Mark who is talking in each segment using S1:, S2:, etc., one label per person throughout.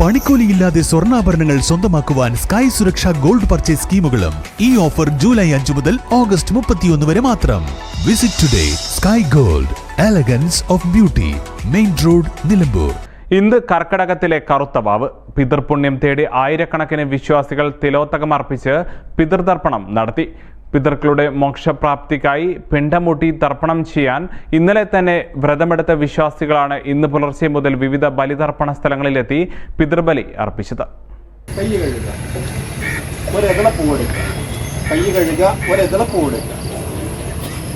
S1: പണിക്കൂലിയില്ലാതെ സ്വർണാഭരണങ്ങൾ സ്വന്തമാക്കുവാൻ സ്കൈ സുരക്ഷ ഗോൾഡ് പർച്ചേസ് സ്കീമുകളും ഈ ഓഫർ ജൂലൈ അഞ്ചു മുതൽ ഓഗസ്റ്റ് മുപ്പത്തിയൊന്ന് വരെ മാത്രം. Visit today Sky Gold Elegance of Beauty main road Nilambur.
S2: ഇന്ന് കർക്കടകത്തിലെ കറുത്ത വാവ് പിതൃപുണ്യം തേടി ആയിരക്കണക്കിന് വിശ്വാസികൾ തിലോത്തകം അർപ്പിച്ച് പിതൃതർപ്പണം നടത്തി. പിതൃക്കളുടെ മോക്ഷപ്രാപ്തിക്കായി പിണ്ടമുട്ടി തർപ്പണം ചെയ്യാൻ ഇന്നലെ തന്നെ വ്രതമെടുത്ത വിശ്വാസികളാണ് ഇന്ന് പുലർച്ചെ മുതൽ വിവിധ ബലിതർപ്പണ സ്ഥലങ്ങളിലെത്തി പിതൃബലി അർപ്പിച്ചത്.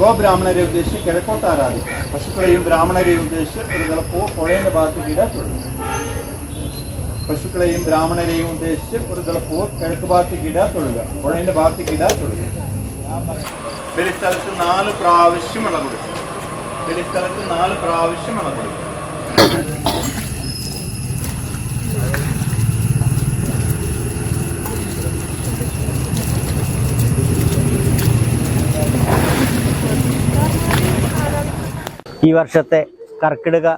S3: ഗോബ്രാഹ്മണരെ ഉദ്ദേശിച്ച് കിഴക്കോട്ട് ആരാധിക്കുക. പശുക്കളെയും ബ്രാഹ്മണരെയും ഉദ്ദേശിച്ച് ഒരു തിളപ്പൂ പുഴയുടെ ഭാഗത്ത് തൊഴുക പശുക്കളെയും ബ്രാഹ്മണരെയും ഉദ്ദേശിച്ച് ഒരു തിളപ്പൂ കിഴക്ക് ഭാഗത്ത് തൊഴുക പുഴയുടെ ഭാഗത്ത് കിട തൊഴുക ബലിസ്ഥലത്ത് നാല് പ്രാവശ്യം മണ കൊടുക്കും. വെളിസ്ഥലത്ത് നാല് പ്രാവശ്യം മണ കൊടുക്കും.
S4: ഈ വർഷത്തെ കർക്കിടക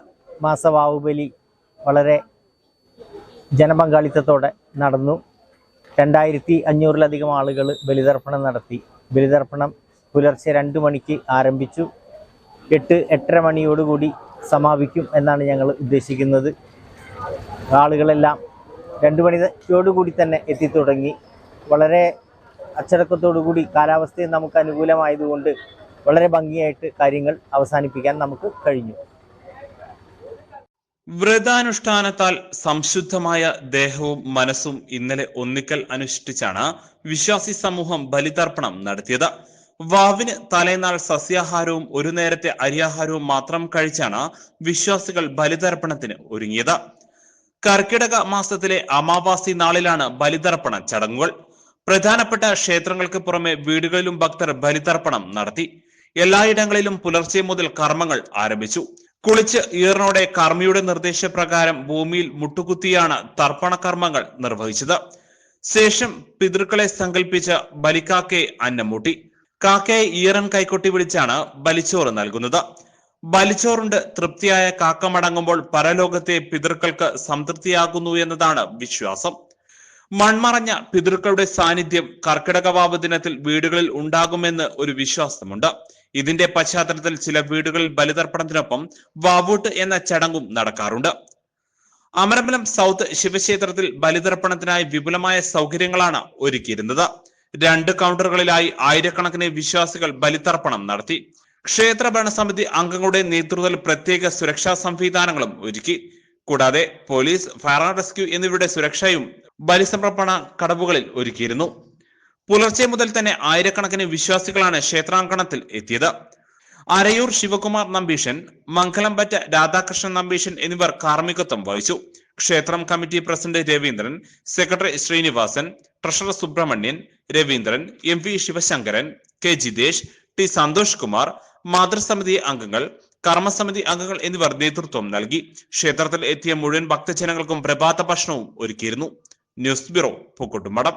S4: മാസ വാവുബലി വളരെ ജനപങ്കാളിത്തത്തോടെ നടന്നു. രണ്ടായിരത്തി അഞ്ഞൂറിലധികം ആളുകൾ ബലിതർപ്പണം നടത്തി. ബലിതർപ്പണം പുലർച്ചെ രണ്ട് മണിക്ക് ആരംഭിച്ചു. എട്ട് എട്ടര മണിയോടുകൂടി സമാപിക്കും എന്നാണ് ഞങ്ങൾ ഉദ്ദേശിക്കുന്നത്. ആളുകളെല്ലാം രണ്ട് മണിയോടുകൂടി തന്നെ എത്തിത്തുടങ്ങി. വളരെ അച്ചടക്കത്തോടുകൂടി കാലാവസ്ഥയും നമുക്ക് അനുകൂലമായതുകൊണ്ട് വളരെ ഭംഗിയായിട്ട് കാര്യങ്ങൾ അവസാനിപ്പിക്കാൻ നമുക്ക് കഴിഞ്ഞു.
S5: വ്രതാനുഷ്ഠാനത്താൽ സംശുദ്ധമായ ദേഹവും മനസ്സും ഇന്നലെ ഒന്നിക്കൽ അനുഷ്ഠിച്ചാണ് വിശ്വാസി സമൂഹം ബലിതർപ്പണം നടത്തിയത്. വാവിന് തലേനാൾ സസ്യാഹാരവും ഒരു നേരത്തെ അരിയാഹാരവും മാത്രം കഴിച്ചാണ് വിശ്വാസികൾ ബലിതർപ്പണത്തിന് ഒരുങ്ങിയത്. കർക്കിടക മാസത്തിലെ അമാവാസി നാളിലാണ് ബലിതർപ്പണ ചടങ്ങുകൾ. പ്രധാനപ്പെട്ട ക്ഷേത്രങ്ങൾക്ക് പുറമെ വീടുകളിലും ഭക്തർ ബലിതർപ്പണം നടത്തി. എല്ലായിടങ്ങളിലും പുലർച്ചെ മുതൽ കർമ്മങ്ങൾ ആരംഭിച്ചു. കുളിച്ച് ഈറിനോടെ കർമ്മിയുടെ നിർദ്ദേശപ്രകാരം ഭൂമിയിൽ മുട്ടുകുത്തിയാണ് തർപ്പണ കർമ്മങ്ങൾ നിർവഹിച്ചത്. ശേഷം പിതൃക്കളെ സങ്കല്പിച്ച് ബലിക്കാക്കെ അന്നമൂട്ടി. കാക്കയെ ഈറൻ കൈക്കൊട്ടി വിളിച്ചാണ് ബലിച്ചോറ് നൽകുന്നത്. ബലിച്ചോറുണ്ട് തൃപ്തിയായ കാക്ക മടങ്ങുമ്പോൾ പരലോകത്തെ പിതൃക്കൾക്ക് സംതൃപ്തിയാകുന്നു എന്നതാണ് വിശ്വാസം. മൺമറഞ്ഞ പിതൃക്കളുടെ സാന്നിധ്യം കർക്കിടകവാവ് ദിനത്തിൽ വീടുകളിൽ ഉണ്ടാകുമെന്ന് ഒരു വിശ്വാസമുണ്ട്. ഇതിന്റെ പശ്ചാത്തലത്തിൽ ചില വീടുകളിൽ ബലിതർപ്പണത്തിനൊപ്പം വാവൂട്ട് എന്ന ചടങ്ങും നടക്കാറുണ്ട്. അമരമ്പലം സൗത്ത് ശിവക്ഷേത്രത്തിൽ ബലിതർപ്പണത്തിനായി വിപുലമായ സൗകര്യങ്ങളാണ് ഒരുക്കിയിരുന്നത്. രണ്ട് കൗണ്ടറുകളിലായി ആയിരക്കണക്കിന് വിശ്വാസികൾ ബലിതർപ്പണം നടത്തി. ക്ഷേത്ര ഭരണസമിതി അംഗങ്ങളുടെ നേതൃത്വത്തിൽ പ്രത്യേക സുരക്ഷാ സംവിധാനങ്ങളും ഒരുക്കി. കൂടാതെ പോലീസ് ഫയർ ആൻഡ് റെസ്ക്യൂ എന്നിവരുടെ സുരക്ഷയും ബലിസമർപ്പണ കടവുകളിൽ ഒരുക്കിയിരുന്നു. പുലർച്ചെ മുതൽ തന്നെ ആയിരക്കണക്കിന് വിശ്വാസികളാണ് ക്ഷേത്രാങ്കണത്തിൽ എത്തിയത്. അരയൂർ ശിവകുമാർ നമ്പീഷൻ മംഗലംപറ്റ രാധാകൃഷ്ണൻ നമ്പീഷൻ എന്നിവർ കാർമ്മികത്വം വഹിച്ചു. ക്ഷേത്രം committee president Raveendran secretary Srinivasan treasurer Subramanian Raveendran M V Sivasankaran K Jithesh T Santhosh Kumar മാതൃസമിതി അംഗങ്ങൾ കർമ്മസമിതി അംഗങ്ങൾ എന്നിവർ നേതൃത്വം നൽകി. ക്ഷേത്രത്തിൽ എത്തിയ മുഴുവൻ ഭക്തജനങ്ങൾക്കും പ്രഭാത ഭക്ഷണവും ഒരുക്കിയിരുന്നു. News bureau പൂക്കോട്ടുമടം